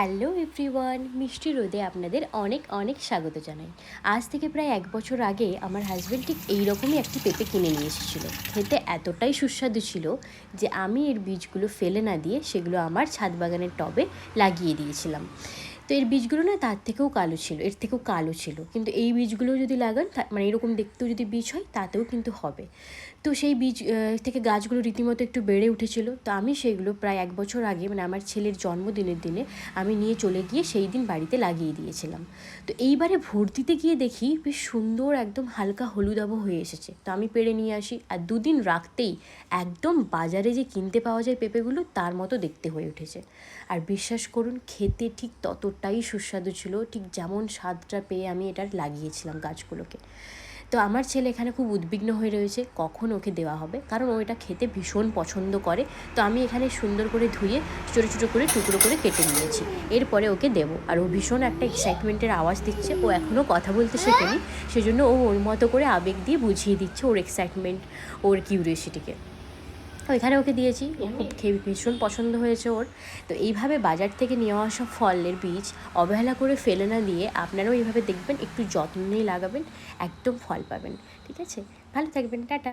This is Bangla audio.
হ্যালো এভরিওয়ান, মিষ্টি রোদে আপনাদের অনেক অনেক স্বাগত জানাই। আজ থেকে প্রায় এক বছর আগে আমার হাজব্যান্ড ঠিক এইরকমই একটি পেঁপে কিনে নিয়ে এসেছিল। খেতে এতটাই সুস্বাদু ছিল যে আমি এর বীজগুলো ফেলে না দিয়ে সেগুলো আমার ছাদ বাগানের টবে লাগিয়ে দিয়েছিলাম। তো এর বীজগুলো না তার থেকেও কালো ছিল, এর থেকেও কালো ছিল। কিন্তু এই বীজগুলো যদি লাগান মানে এরকম দেখতেও যদি বীজ হয়, তাতেও কিন্তু হবে। তো সেই বীজ থেকে গাছগুলো রীতিমতো একটু বেড়ে উঠেছিল। তো আমি সেগুলো প্রায় এক বছর আগে মানে আমার ছেলের জন্মদিনের দিনে, আমি নিয়ে চলে গিয়ে সেই দিন বাড়িতে লাগিয়ে দিয়েছিলাম। তো এইবারে ভোট দিতে গিয়ে দেখি বেশ সুন্দর একদম হালকা হলুদাভ হয়ে এসেছে। তো আমি পেড়ে নিয়ে আসি। আর দুদিন রাখতেই একদম বাজারে যে কিনতে পাওয়া যায় পেঁপেগুলো, তার মতো দেখতে হয়ে উঠেছে। আর বিশ্বাস করুন, খেতে ঠিক ততটাই সুস্বাদু ছিল। ঠিক যেমন স্বাদটা পেয়ে আমি এটা লাগিয়েছিলাম গাছগুলোকে। তো আমার ছেলে এখানে খুব উদ্বিগ্ন হয়ে রয়েছে, কখন ওকে দেওয়া হবে? কারণ ও এটা খেতে ভীষণ পছন্দ করে। তো আমি এখানে সুন্দর করে ধুয়ে, ছোটো ছোটো করে, টুকরো করে কেটে নিয়েছি। এরপরে ওকে দেবো। আর ও ভীষণ একটা এক্সাইটমেন্টের আওয়াজ দিচ্ছে। ও এখনও কথা বলতে শেখেনি। সেজন্য ও ওর মতো করে আবেগ দিয়ে বুঝিয়ে দিচ্ছে ওর এক্সাইটমেন্ট ওর কিউরিয়াসিটিকে তো এখানে ওকে দিয়েছি। খুব খেয়ে ভীষণ পছন্দ হয়েছে ওর। তো এইভাবে বাজার থেকে নিয়ে আসা ফলের বীজ অবহেলা করে ফেলে না দিয়ে আপনারাও এইভাবে দেখবেন, একটু যত্ন নিয়ে লাগাবেন, একদম ফল পাবেন। ঠিক আছে? ভালো থাকবেন, টাটা।